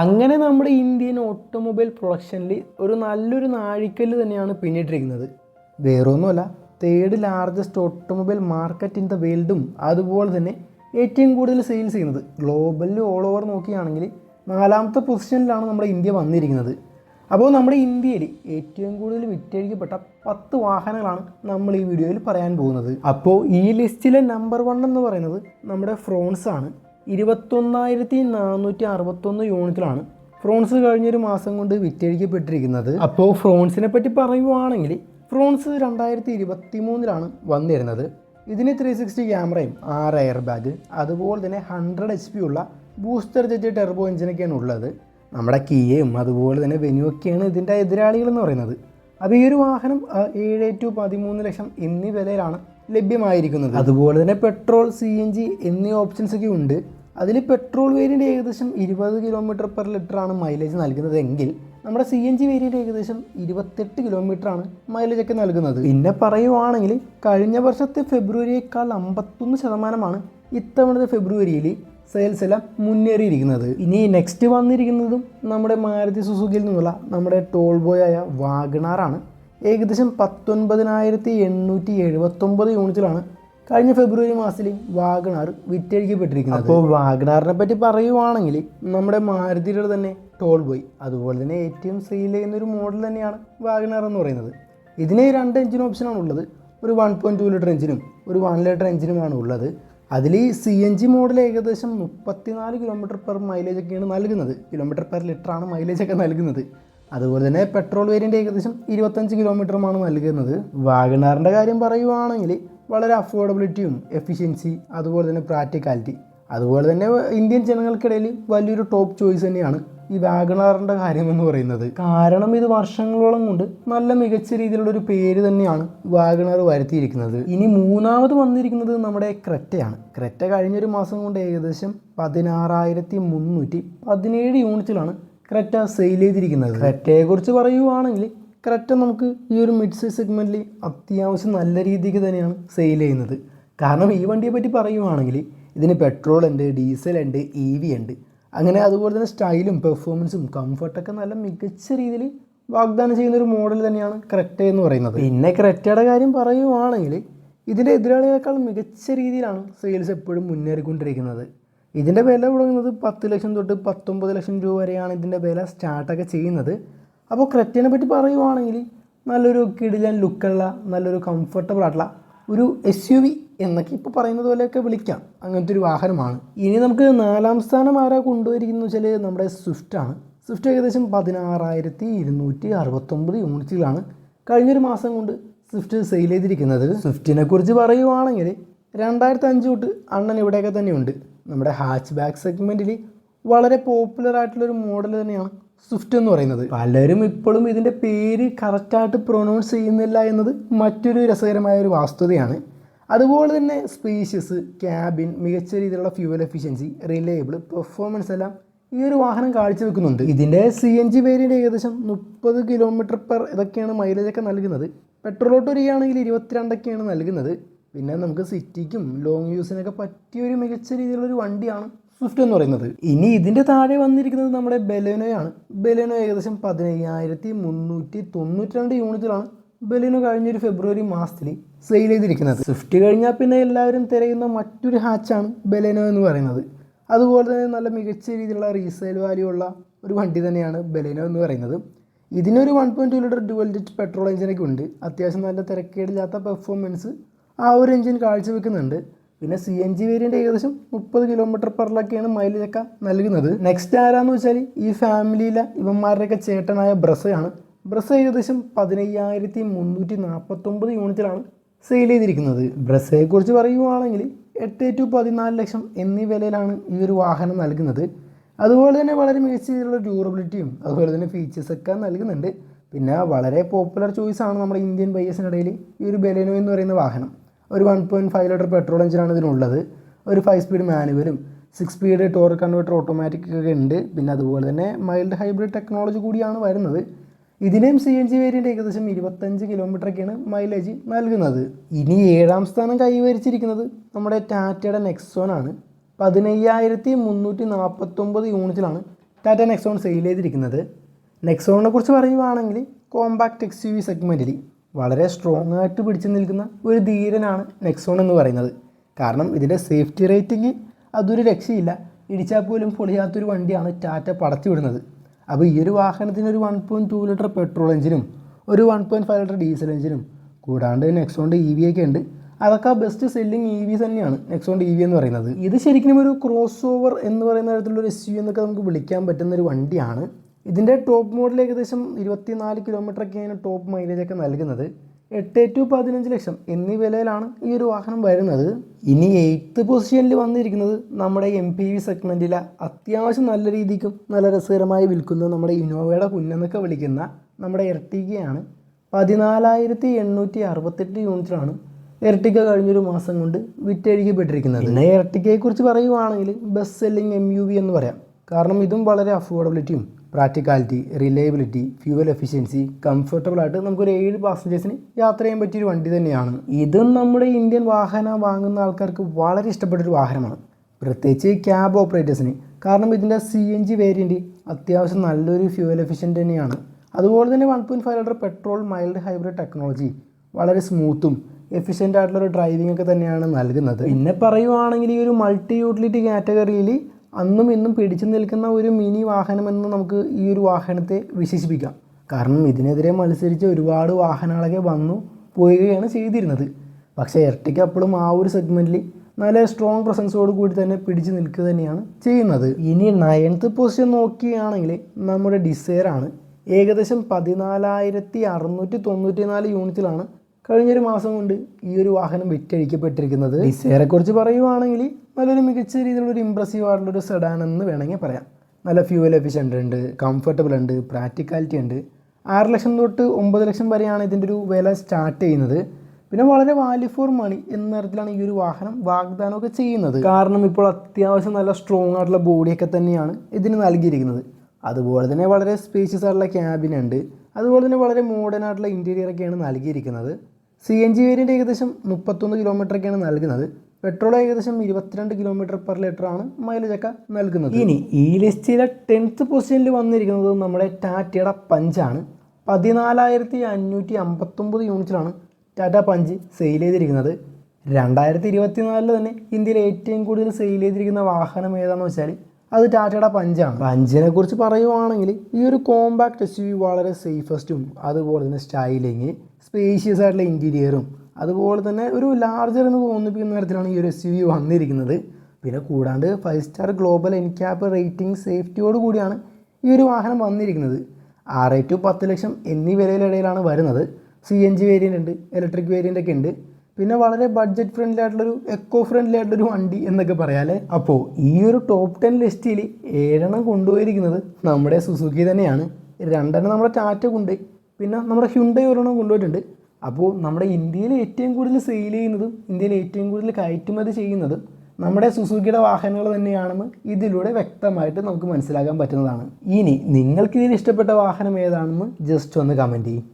അങ്ങനെ നമ്മുടെ Indian automobile പ്രൊഡക്ഷനിൽ ഒരു നല്ലൊരു നാഴിക്കല്ല് തന്നെയാണ് പിന്നിട്ടിരിക്കുന്നത്. വേറൊന്നുമല്ല third largest automobile market in the വേൾഡും അതുപോലെ തന്നെ ഏറ്റവും കൂടുതൽ സെയിൽസ് ചെയ്യുന്നത്. ഗ്ലോബലിൽ ഓൾ ഓവർ നോക്കിയാണെങ്കിൽ നാലാമത്തെ പൊസിഷനിലാണ് നമ്മുടെ ഇന്ത്യ വന്നിരിക്കുന്നത്. അപ്പോൾ നമ്മുടെ ഇന്ത്യയിൽ ഏറ്റവും കൂടുതൽ വിറ്റഴിക്കപ്പെട്ട പത്ത് വാഹനങ്ങളാണ് നമ്മൾ ഈ വീഡിയോയിൽ പറയാൻ പോകുന്നത്. അപ്പോൾ ഈ ലിസ്റ്റിലെ നമ്പർ വൺ എന്ന് പറയുന്നത് നമ്മുടെ ഫ്രോൺസ് ആണ് ഇരുപത്തൊന്നായിരത്തി നാനൂറ്റി അറുപത്തൊന്ന് യൂണിറ്റിലാണ് ഫ്രോൺസ് കഴിഞ്ഞൊരു മാസം കൊണ്ട് വിറ്റഴിക്കപ്പെട്ടിരിക്കുന്നത്. അപ്പോൾ ഫ്രോൺസിനെ പറ്റി പറയുവാണെങ്കിൽ ഫ്രോൺസ് രണ്ടായിരത്തി ഇരുപത്തി മൂന്നിലാണ് വന്നിരുന്നത്. ഇതിന് ത്രീ സിക്സ്റ്റി ക്യാമറയും ആറ് എയർ ബാഗ് അതുപോലെ തന്നെ ഹൺഡ്രഡ് എച്ച് പി ഉള്ള ബൂസ്റ്റർ ജെറ്റ് ടെർബോ എഞ്ചിനൊക്കെയാണ് ഉള്ളത്. നമ്മുടെ കിയയും അതുപോലെ തന്നെ വെനുവൊക്കെയാണ് ഇതിന്റെ എതിരാളികൾ എന്ന് പറയുന്നത്. അപ്പോൾ ഈ ഒരു വാഹനം ഏഴ് ടു പതിമൂന്ന് ലക്ഷം എന്നീ വിലയിലാണ് ലഭ്യമായിരിക്കുന്നത്. അതുപോലെ തന്നെ പെട്രോൾ സി എൻ ജി എന്നീ ഓപ്ഷൻസ് ഒക്കെ ഉണ്ട്. അതിൽ പെട്രോൾ വേരിയന്റ് ഏകദേശം ഇരുപത് കിലോമീറ്റർ പെർ ലിറ്റർ ആണ് മൈലേജ് നൽകുന്നത് എങ്കിൽ നമ്മുടെ സി എൻ ജി വേരിയന്റ് ഏകദേശം ഇരുപത്തെട്ട് കിലോമീറ്റർ ആണ് മൈലേജ് ഒക്കെ നൽകുന്നത്. പിന്നെ പറയുവാണെങ്കിൽ കഴിഞ്ഞ വർഷത്തെ ഫെബ്രുവരിയേക്കാൾ അമ്പത്തൊന്ന് ശതമാനമാണ് ഇത്തവണത്തെ ഫെബ്രുവരിയിൽ സെയിൽസ് എല്ലാം മുന്നേറിയിരിക്കുന്നത്. ഇനി നെക്സ്റ്റ് വന്നിരിക്കുന്നതും നമ്മുടെ മാരുതി സുസുക്കിയിൽ നിന്നുള്ള നമ്മുടെ ടോൾ ബോയ് ആയ വാഗണാറാണ്. ഏകദേശം പത്തൊൻപതിനായിരത്തി എണ്ണൂറ്റി എഴുപത്തൊമ്പത് യൂണിറ്റിലാണ് കഴിഞ്ഞ ഫെബ്രുവരി മാസത്തിൽ വാഗണാർ വിറ്റഴിക്കപ്പെട്ടിരിക്കുന്നത്. അപ്പോൾ വാഗണാറിനെ പറ്റി പറയുവാണെങ്കിൽ നമ്മുടെ മാരുതിയുടെ തന്നെ ടോൾ ബോയ് അതുപോലെ തന്നെ ഏറ്റവും സെയിൽ ചെയ്യുന്ന ഒരു മോഡൽ തന്നെയാണ് വാഗണാർ എന്ന് പറയുന്നത്. ഇതിന് രണ്ട് എഞ്ചിൻ ഓപ്ഷനാണ് ഉള്ളത്. ഒരു വൺ പോയിന്റ് ടു ലിറ്റർ എഞ്ചിനും ഒരു വൺ ലിറ്റർ എഞ്ചിനുമാണ് ഉള്ളത്. അതിൽ സി എൻ ജി മോഡൽ ഏകദേശം മുപ്പത്തിനാല് കിലോമീറ്റർ പെർ മൈലേജ് ഒക്കെയാണ് നൽകുന്നത്. കിലോമീറ്റർ പെർ ലിറ്റർ ആണ് മൈലേജ് ഒക്കെ നൽകുന്നത്. അതുപോലെ തന്നെ പെട്രോൾ വേരിയന്റ് ഏകദേശം ഇരുപത്തഞ്ച് കിലോമീറ്ററുമാണ് നൽകുന്നത്. വാഗണാറിന്റെ കാര്യം പറയുവാണെങ്കിൽ വളരെ അഫോർഡബിലിറ്റിയും എഫിഷ്യൻസി അതുപോലെ തന്നെ പ്രാക്ടിക്കാലിറ്റി അതുപോലെ തന്നെ ഇന്ത്യൻ ജനങ്ങൾക്കിടയിൽ വലിയൊരു ടോപ്പ് ചോയ്സ് തന്നെയാണ് ഈ വാഗണാറിന്റെ കാര്യം എന്ന് പറയുന്നത്. കാരണം ഇത് വർഷങ്ങളോളം കൊണ്ട് നല്ല മികച്ച രീതിയിലുള്ള ഒരു പേര് തന്നെയാണ് വാഗണാർ വരുത്തിയിരിക്കുന്നത്. ഇനി മൂന്നാമത് വന്നിരിക്കുന്നത് നമ്മുടെ ക്രെറ്റയാണ്. ക്രെറ്റ കഴിഞ്ഞൊരു മാസം കൊണ്ട് ഏകദേശം പതിനാറായിരത്തി മുന്നൂറ്റി പതിനേഴ് യൂണിറ്റിലാണ് ക്രെറ്റ സെയിൽ ചെയ്തിരിക്കുന്നത്. ക്രെറ്റയെക്കുറിച്ച് പറയുവാണെങ്കിൽ ക്രെറ്റ നമുക്ക് ഈ ഒരു മിഡ് സൈസ് സെഗ്മെന്റിൽ അത്യാവശ്യം നല്ല രീതിക്ക് തന്നെയാണ് സെയിൽ ചെയ്യുന്നത്. കാരണം ഈ വണ്ടിയെ പറ്റി പറയുവാണെങ്കിൽ ഇതിന് പെട്രോൾ ഉണ്ട് ഡീസൽ ഉണ്ട് ഇ വി ഉണ്ട്. അങ്ങനെ അതുപോലെ തന്നെ സ്റ്റൈലും പെർഫോമൻസും കംഫർട്ടൊക്കെ നല്ല മികച്ച രീതിയിൽ വാഗ്ദാനം ചെയ്യുന്ന ഒരു മോഡൽ തന്നെയാണ് ക്രെറ്റ എന്ന് പറയുന്നത്. പിന്നെ ക്രെറ്റയുടെ കാര്യം പറയുവാണെങ്കിൽ ഇതിന്റെ എതിരാളികളെക്കാൾ മികച്ച രീതിയിലാണ് സെയിൽസ് എപ്പോഴും മുന്നേറിക്കൊണ്ടിരിക്കുന്നത്. ഇതിന്റെ വില തുടങ്ങുന്നത് പത്ത് ലക്ഷം തൊട്ട് പത്തൊമ്പത് ലക്ഷം രൂപ വരെയാണ് ഇതിന്റെ വില സ്റ്റാർട്ടൊക്കെ ചെയ്യുന്നത്. അപ്പോൾ ക്രെറ്റനെ പറ്റി പറയുവാണെങ്കിൽ നല്ലൊരു കിടിലൻ ലുക്കുള്ള നല്ലൊരു കംഫർട്ടബിൾ ആയിട്ടുള്ള ഒരു എസ് യു വി എന്നൊക്കെ ഇപ്പോൾ പറയുന്നത് പോലെയൊക്കെ വിളിക്കാം. അങ്ങനത്തെ ഒരു വാഹനമാണ്. ഇനി നമുക്ക് നാലാം സ്ഥാനം ആരാ കൊണ്ടുപോയിരിക്കുന്നത് വെച്ചാൽ നമ്മുടെ സ്വിഫ്റ്റാണ് സ്വിഫ്റ്റ് ഏകദേശം പതിനാറായിരത്തി ഇരുന്നൂറ്റി അറുപത്തൊമ്പത് യൂണിറ്റുകളാണ് കഴിഞ്ഞൊരു മാസം കൊണ്ട് സ്വിഫ്റ്റ് സെയിൽ ചെയ്തിരിക്കുന്നത്. സ്വിഫ്റ്റിനെ കുറിച്ച് പറയുവാണെങ്കിൽ രണ്ടായിരത്തി അഞ്ച് തൊട്ട് അണ്ണൻ ഇവിടെയൊക്കെ തന്നെയുണ്ട്. നമ്മുടെ ഹാച്ച് ബാക്ക് സെഗ്മെന്റിൽ വളരെ പോപ്പുലർ ആയിട്ടുള്ളൊരു മോഡൽ തന്നെയാണ് സ്വിഫ്റ്റ് എന്ന് പറയുന്നത്. പലരും ഇപ്പോഴും ഇതിന്റെ പേര് കറക്റ്റായിട്ട് പ്രൊനൗൺസ് ചെയ്യുന്നില്ല എന്നത് മറ്റൊരു രസകരമായ ഒരു വാസ്തുതയാണ്. അതുപോലെ തന്നെ സ്പേഷ്യസ് ക്യാബിൻ മികച്ച രീതിയിലുള്ള ഫ്യൂവൽ എഫിഷ്യൻസി റിലയബിൾ പെർഫോമൻസ് എല്ലാം ഈ ഒരു വാഹനം കാഴ്ചവെക്കുന്നുണ്ട്. ഇതിന്റെ സി എൻ ജി വേരിയന്റ് ഏകദേശം മുപ്പത് കിലോമീറ്റർ പെർ ഇതൊക്കെയാണ് മൈലേജൊക്കെ നൽകുന്നത്. പെട്രോളോട്ട് വരികയാണെങ്കിൽ ഇരുപത്തിരണ്ടൊക്കെയാണ് നൽകുന്നത്. പിന്നെ നമുക്ക് സിറ്റിക്കും ലോങ് യൂസിനൊക്കെ പറ്റിയ ഒരു മികച്ച രീതിയിലുള്ള ഒരു വണ്ടിയാണ് സ്വിഫ്റ്റ് എന്ന് പറയുന്നത്. ഇനി ഇതിന്റെ താഴെ വന്നിരിക്കുന്നത് നമ്മുടെ ബെലേനോയാണ്. ബെലേനോ ഏകദേശം പതിനയ്യായിരത്തി മുന്നൂറ്റി തൊണ്ണൂറ്റി രണ്ട് യൂണിറ്റിലാണ് ബെലേനോ കഴിഞ്ഞൊരു ഫെബ്രുവരി മാസത്തിൽ സെയിൽ ചെയ്തിരിക്കുന്നത്. സ്വിഫ്റ്റ് കഴിഞ്ഞാൽ പിന്നെ എല്ലാവരും തിരയുന്ന മറ്റൊരു ഹാച്ചാണ് ബെലേനോ എന്ന് പറയുന്നത്. അതുപോലെ തന്നെ നല്ല മികച്ച രീതിയിലുള്ള റീസെയിൽ വാല്യൂ ഉള്ള ഒരു വണ്ടി തന്നെയാണ് ബെലേനോ എന്ന് പറയുന്നത്. ഇതിനൊരു one point two litre dual jet petrol എഞ്ചിനൊക്കെ ഉണ്ട്. അത്യാവശ്യം നല്ല തിരക്കേടില്ലാത്ത പെർഫോമൻസ് ആ ഒരു എഞ്ചിൻ കാഴ്ചവെക്കുന്നുണ്ട്. പിന്നെ സി എൻ ജി വേരിയന്റ് ഏകദേശം മുപ്പത് കിലോമീറ്റർ പെറിലൊക്കെയാണ് മൈലേജ് ഒക്കെ നൽകുന്നത്. നെക്സ്റ്റ് ആരാന്ന് വെച്ചാൽ ഈ ഫാമിലിയിലെ ഇവന്മാരുടെയൊക്കെ ചേട്ടനായ ബ്രസയാണ്. ബ്രസ ഏകദേശം പതിനയ്യായിരത്തി മുന്നൂറ്റി നാൽപ്പത്തൊമ്പത് യൂണിറ്റിലാണ് സെയിൽ ചെയ്തിരിക്കുന്നത് ബ്രസയെക്കുറിച്ച് പറയുകയാണെങ്കിൽ എട്ട് ടു പതിനാല് ലക്ഷം എന്നീ വിലയിലാണ് ഈ ഒരു വാഹനം നൽകുന്നത്. അതുപോലെ തന്നെ വളരെ മികച്ച രീതിയിലുള്ള ഡ്യൂറബിലിറ്റിയും അതുപോലെ തന്നെ ഫീച്ചേഴ്സൊക്കെ നൽകുന്നുണ്ട്. പിന്നെ വളരെ പോപ്പുലർ ചോയ്സാണ് നമ്മുടെ ഇന്ത്യൻ ബൈസിനിടയിൽ ഈ ഒരു ബെലേനോ എന്ന് പറയുന്ന വാഹനം. ഒരു one point five litre petrol എഞ്ചിനാണ് ഇതിനുള്ളത്. ഒരു five speed മാനുവലും six speed torque converter automatic ഒക്കെ ഉണ്ട്. പിന്നെ അതുപോലെ തന്നെ മൈൽഡ് ഹൈബ്രിഡ് ടെക്നോളജി കൂടിയാണ് വരുന്നത്. ഇതിനെയും സി എൻ ജി വേരിയന്റ് ഏകദേശം ഇരുപത്തഞ്ച് കിലോമീറ്ററൊക്കെയാണ് മൈലേജ് നൽകുന്നത്. ഇനി ഏഴാം സ്ഥാനം കൈവരിച്ചിരിക്കുന്നത് നമ്മുടെ ടാറ്റയുടെ നെക്സോൺ ആണ്. പതിനയ്യായിരത്തി മുന്നൂറ്റി നാൽപ്പത്തൊമ്പത് യൂണിറ്റിലാണ് ടാറ്റ നെക്സോൺ സെയിൽ ചെയ്തിരിക്കുന്നത്. നെക്സോണിനെ കുറിച്ച് പറയുവാണെങ്കിൽ കോമ്പാക്ട് എക്സ് യു വി സെഗ്മെന്റിൽ വളരെ സ്ട്രോങ് ആയിട്ട് പിടിച്ചു നിൽക്കുന്ന ഒരു ധീരനാണ് നെക്സോൺ എന്ന് പറയുന്നത്. കാരണം ഇതിന്റെ സേഫ്റ്റി റേറ്റിംഗ് അതൊരു രക്ഷയില്ല. ഇടിച്ചാൽ പോലും പൊളിയാത്തൊരു വണ്ടിയാണ് ടാറ്റ പടച്ചു വിടുന്നത്. അപ്പോൾ ഈ ഒരു വാഹനത്തിന് ഒരു one point two litre petrol എഞ്ചിനും ഒരു one point five litre diesel എഞ്ചിനും കൂടാണ്ട് നെക്സോണിന്റെ ഇ വി ഒക്കെ ഉണ്ട്. അതൊക്കെ ബെസ്റ്റ് സെല്ലിംഗ് ഇ വി തന്നെയാണ് നെക്സോണിന്റെ ഇ വി എന്ന് പറയുന്നത്. ഇത് ശരിക്കും ഒരു ക്രോസ് ഓവർ എന്ന് പറയുന്ന തരത്തിലുള്ള ഒരു എസ് യു എന്നൊക്കെ നമുക്ക് വിളിക്കാൻ പറ്റുന്ന ഒരു വണ്ടിയാണ് ഇതിന്റെ ടോപ്പ് മോഡൽ ഏകദേശം ഇരുപത്തിനാല് കിലോമീറ്ററൊക്കെയാണ് ടോപ്പ് മൈലേജ് ഒക്കെ നൽകുന്നത്. എട്ട് ടു പതിനഞ്ച് ലക്ഷം എന്നീ വിലയിലാണ് ഈ ഒരു വാഹനം വരുന്നത്. ഇനി എയ്ത്ത് പൊസിഷനിൽ വന്നിരിക്കുന്നത് നമ്മുടെ എം പി വി സെഗ്മെന്റിലെ അത്യാവശ്യം നല്ല രീതിക്കും നല്ല രസകരമായി വിൽക്കുന്ന നമ്മുടെ ഇന്നോവയുടെ കുന്നെന്നൊക്കെ വിളിക്കുന്ന നമ്മുടെ എർട്ടിഗയാണ് പതിനാലായിരത്തി എണ്ണൂറ്റി അറുപത്തെട്ട് യൂണിറ്റിലാണ് എർട്ടിക്ക കഴിഞ്ഞൊരു മാസം കൊണ്ട് വിറ്റഴിക്കപ്പെട്ടിരിക്കുന്നത്. പിന്നെ എർട്ടിക്കയെക്കുറിച്ച് പറയുവാണെങ്കിൽ best selling M U V എന്ന് പറയാം. കാരണം ഇതും വളരെ അഫോർഡബിലിറ്റിയും practicality reliability fuel efficiency comfortable ആയിട്ട് നമുക്കൊരു ഏഴ് പാസഞ്ചേഴ്സിന് യാത്ര ചെയ്യാൻ പറ്റിയൊരു വണ്ടി തന്നെയാണ്. ഇതും നമ്മുടെ ഇന്ത്യൻ വാഹനം വാങ്ങുന്ന ആൾക്കാർക്ക് വളരെ ഇഷ്ടപ്പെട്ട ഒരു വാഹനമാണ്. പ്രത്യേകിച്ച് ക്യാബ് ഓപ്പറേറ്റേഴ്സിന് കാരണം ഇതിന്റെ സി എൻ ജി വേരിയന്റ് അത്യാവശ്യം നല്ലൊരു ഫ്യൂവൽ എഫിഷ്യന്റ് തന്നെയാണ്. അതുപോലെ തന്നെ one point five litre petrol mild hybrid technology വളരെ സ്മൂത്തും എഫിഷ്യന്റ് ആയിട്ടുള്ള ഒരു ഡ്രൈവിംഗ് ഒക്കെ തന്നെയാണ് നൽകുന്നത്. പിന്നെ പറയുവാണെങ്കിൽ ഈ ഒരു മൾട്ടി യൂട്ടിലിറ്റി കാറ്റഗറിയിൽ അന്നും ഇന്നും പിടിച്ചു നിൽക്കുന്ന ഒരു മിനി വാഹനമെന്ന് നമുക്ക് ഈ ഒരു വാഹനത്തെ വിശേഷിപ്പിക്കാം. കാരണം ഇതിനെതിരെ മത്സരിച്ച് ഒരുപാട് വാഹനങ്ങളൊക്കെ വന്നു പോവുകയാണ് ചെയ്തിരുന്നത്. പക്ഷേ ഇരട്ടിക്ക് അപ്പോഴും ആ ഒരു സെഗ്മെന്റിൽ നല്ല സ്ട്രോങ് പ്രസൻസോട് കൂടി തന്നെ പിടിച്ചു നിൽക്കുക തന്നെയാണ് ചെയ്യുന്നത്. ഇനി നയൻത്ത് പൊസിഷൻ നോക്കുകയാണെങ്കിൽ നമ്മുടെ ഡിസയർ ആണ്. ഏകദേശം പതിനാലായിരത്തി അറുന്നൂറ്റി തൊണ്ണൂറ്റി നാല് യൂണിറ്റിലാണ് കഴിഞ്ഞൊരു മാസം കൊണ്ട് ഈ ഒരു വാഹനം വിറ്റഴിക്കപ്പെട്ടിരിക്കുന്നത്. ഡിസയറെ കുറിച്ച് പറയുവാണെങ്കിൽ നല്ലൊരു മികച്ച രീതിയിലുള്ള ഒരു ഇമ്പ്രസീവ് ആയിട്ടുള്ള ഒരു സെഡാൻ എന്ന് വേണമെങ്കിൽ പറയാം. നല്ല ഫ്യൂവൽ എഫിഷ്യന്റ് ഉണ്ട് കംഫർട്ടബിൾ ഉണ്ട് പ്രാക്ടിക്കാലിറ്റി ഉണ്ട്. ആറ് ലക്ഷം തൊട്ട് ഒമ്പത് ലക്ഷം വരെയാണ് ഇതിന്റെ ഒരു വില സ്റ്റാർട്ട് ചെയ്യുന്നത്. പിന്നെ വളരെ വാല്യൂ ഫോർ മണി എന്ന തരത്തിലാണ് ഈ ഒരു വാഹനം വാഗ്ദാനം ഒക്കെ ചെയ്യുന്നത്. കാരണം ഇപ്പോൾ അത്യാവശ്യം നല്ല സ്ട്രോങ് ആയിട്ടുള്ള ബോഡിയൊക്കെ തന്നെയാണ് ഇതിന് നൽകിയിരിക്കുന്നത്. അതുപോലെ തന്നെ വളരെ സ്പേഷ്യസ് ആയിട്ടുള്ള ക്യാബിൻ ഉണ്ട്. അതുപോലെ തന്നെ വളരെ മോഡേൺ ആയിട്ടുള്ള ഇന്റീരിയർ ഒക്കെയാണ് നൽകിയിരിക്കുന്നത്. സി എൻ ജി വേരിയന്റ് ഏകദേശം മുപ്പത്തൊന്ന് കിലോമീറ്ററൊക്കെയാണ് നൽകുന്നത്. പെട്രോൾ ഏകദേശം ഇരുപത്തിരണ്ട് കിലോമീറ്റർ പെർ ലിറ്റർ ആണ് മൈലേജ് ഒക്കെ നൽകുന്നത്. ഇനി ഈ ലിസ്റ്റിലെ ടെൻത്ത് പൊസിഷനിൽ വന്നിരിക്കുന്നത് നമ്മുടെ ടാറ്റയുടെ പഞ്ചാണ്. പതിനാലായിരത്തി അഞ്ഞൂറ്റി അമ്പത്തൊമ്പത് യൂണിറ്റിലാണ് ടാറ്റ പഞ്ച് സെയിൽ ചെയ്തിരിക്കുന്നത്. രണ്ടായിരത്തി ഇരുപത്തിനാലിൽ തന്നെ ഇന്ത്യയിൽ ഏറ്റവും കൂടുതൽ സെയിൽ ചെയ്തിരിക്കുന്ന വാഹനം ഏതാണെന്ന് വെച്ചാൽ അത് ടാറ്റയുടെ പഞ്ചാണ്. പഞ്ചിനെ കുറിച്ച് പറയുവാണെങ്കിൽ ഈ ഒരു കോമ്പാക്ട് എസ് യു വളരെ സേഫസ്റ്റും അതുപോലെ തന്നെ സ്റ്റൈലിങ് സ്പേഷ്യസ് ആയിട്ടുള്ള ഇന്റീരിയറും അതുപോലെ തന്നെ ഒരു ലാർജർ എന്ന് തോന്നിപ്പിക്കുന്ന തരത്തിലാണ് ഈ ഒരു എസ് യു വന്നിരിക്കുന്നത്. പിന്നെ കൂടാണ്ട് five star global NCAP rating സേഫ്റ്റിയോട് കൂടിയാണ് ഈ ഒരു വാഹനം വന്നിരിക്കുന്നത്. ആറ് ടു പത്ത് ലക്ഷം എന്നീ വിലയിലിടയിലാണ് വരുന്നത്. സി എൻ ജി വേരിയന്റ് ഉണ്ട് ഇലക്ട്രിക് വേരിയന്റ് ഒക്കെ ഉണ്ട്. പിന്നെ വളരെ ബഡ്ജറ്റ് ഫ്രണ്ട്ലി ആയിട്ടുള്ളൊരു എക്കോ ഫ്രണ്ട്ലി ആയിട്ടുള്ളൊരു വണ്ടി എന്നൊക്കെ പറയാല്ലേ? അപ്പോൾ ഈ ഒരു ടോപ്പ് ടെൻ ലിസ്റ്റിൽ ഏഴെണ്ണം കൊണ്ടുപോയിരിക്കുന്നത് നമ്മുടെ സുസുക്കി തന്നെയാണ്. രണ്ടെണ്ണം നമ്മുടെ ടാറ്റ കൊണ്ടുപോയി പിന്നെ നമ്മുടെ ഹ്യുണ്ടൈ ഒരെണ്ണം കൊണ്ടുപോയിട്ടുണ്ട്. അപ്പോൾ നമ്മുടെ ഇന്ത്യയിൽ ഏറ്റവും കൂടുതൽ സെയിൽ ചെയ്യുന്നതും ഇന്ത്യയിൽ ഏറ്റവും കൂടുതൽ കയറ്റുമതി ചെയ്യുന്നതും നമ്മുടെ സുസുക്കിയുടെ വാഹനങ്ങൾ തന്നെയാണെന്ന് ഇതിലൂടെ വ്യക്തമായിട്ട് നമുക്ക് മനസ്സിലാക്കാൻ പറ്റുന്നതാണ്. ഇനി നിങ്ങൾക്ക് ഇതിൽ ഇഷ്ടപ്പെട്ട വാഹനം ഏതാണെന്ന് ജസ്റ്റ് ഒന്ന് കമന്റ് ചെയ്യും.